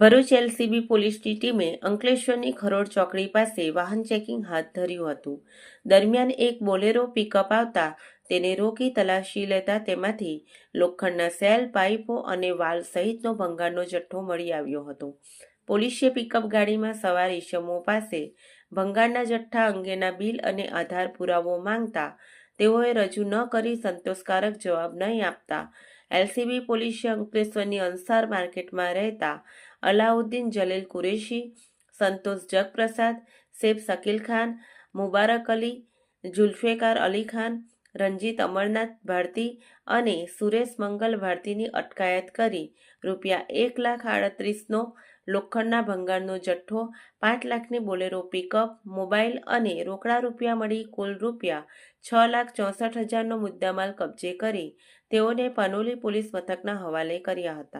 Bharuch LCB પોલીસની ટીમે અંકલેશ્વરની ખરોડ ચોકડી પાસે વાહન ચેકિંગ હાથ ધર્યું હતું. દરમિયાન એક બોલેરો પિકઅપ આવતા તેને રોકી તલાશી લેતા તેમાંથી લોખંડના સેલ, પાઇપો અને વાલ સહિતનો ભંગારનો જથ્થો મળી આવ્યો હતો. પોલીસે પિકઅપ ગાડીમાં સવાર ઈસમો પાસે ભંગારના જથ્થા અંગેના બિલ અને આધાર પુરાવો માંગતા તેઓએ રજૂ ન કરી સંતોષકારક જવાબ નહીં આપતા એલસીબી પોલીસે અંકલેશ્વરની અંસાર માર્કેટમાં રહેતા અલાઉદ્દીન જલીલ કુરેશી સંતોષ જગપ્રસાદ શેખ શકીલ ખાન મુબારક અલી જુલ્ફેકાર અલી ખાન રંજીત અમરનાથ ભારતી અને સુરેશ મંગલ ભારતીની અટકાયત કરી. રૂપિયા એક લાખ આડત્રીસનો લોખંડના ભંગારનો જથ્થો, પાંચ લાખની બોલેરો પિકઅપ, મોબાઈલ અને રોકડા રૂપિયા મળી કુલ રૂપિયા છ લાખ ચોસઠ હજારનો મુદ્દામાલ કબજે કરી તેઓને પનોલી પોલીસ મથકના હવાલે કર્યા હતા.